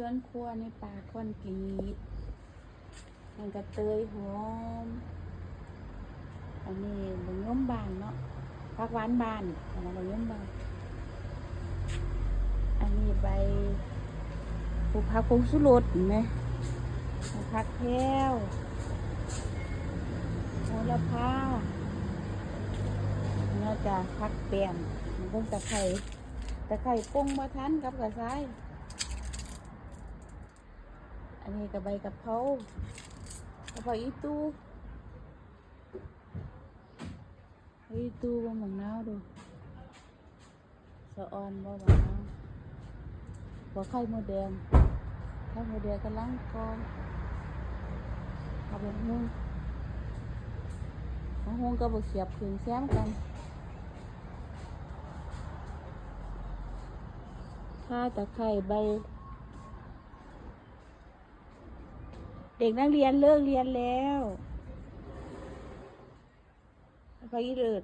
สวนครัวในป่าคอนกรีตมันกระเตยหอม อันนี้บะย่อมบานเนาะผักหวานบานอันนั้บะย่มบาน อันนี้ใบปลูกผักผงสุรสเห็นไหมปลูกผักแพ้วโหระพาเนื้อจะผักแป้งมันต้องตะไคร้ตะไคร้ปรุงมาทันกับกระซ้าย อันนี้กับใบกะเพรากะเพราอีตูอีตูบะหมังนาวดูสะออนบ่บะนาวหัวไข่มดแดงไข่มดแดงกำลังกองเอาไปหุ้งเอาหุ้งก็บกเสียบขึงแซมกันข้าตะไคร้ใบ เด็กนักเรียนเลิกเรียนแล้วไปเลิศ